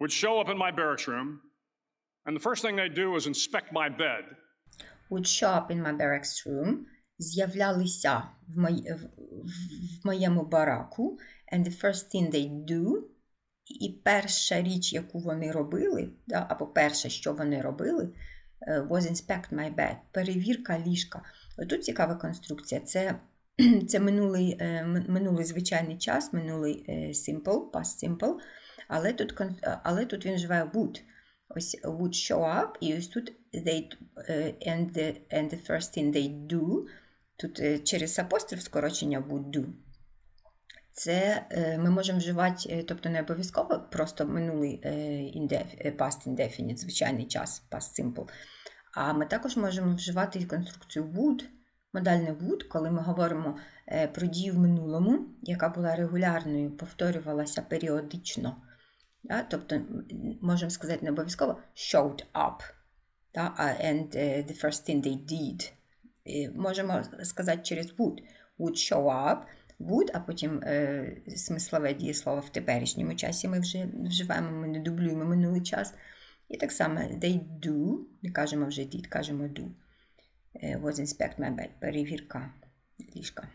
would show up in my barracks room, and the first thing they'd do was inspect my bed. would show up in my barracks room, з'являлися в, мої, в, в- моєму бараку, and the first thing they do, і перша річ, яку вони робили, да, або перше, що вони робили, е, was inspect my bed, перевірка ліжка. Тут цікава конструкція. Це, це минулий, е, минулий звичайний час, минулий е, simple, past simple, але тут, е, але тут він вживає would. Ось would show up, і ось тут they, е, and, the, and the first thing they do, тут е, через апостроф скорочення would do. Це ми можемо вживати, тобто не обов'язково просто минулий indef- past indefinite, звичайний час, past simple. А ми також можемо вживати конструкцію would, модальне would, коли ми говоримо про дію в минулому, яка була регулярною, повторювалася періодично. Да? Тобто, можемо сказати не обов'язково showed up. Да? And е, the first thing they did. Можемо сказати через would. Would show up, would, а потім е, смислове дієслово в теперішньому часі ми вже вживаємо, ми не дублюємо минулий час. І так само they do, не кажемо вже did, кажемо do. Е, was inspect my bed, перевірка ліжка.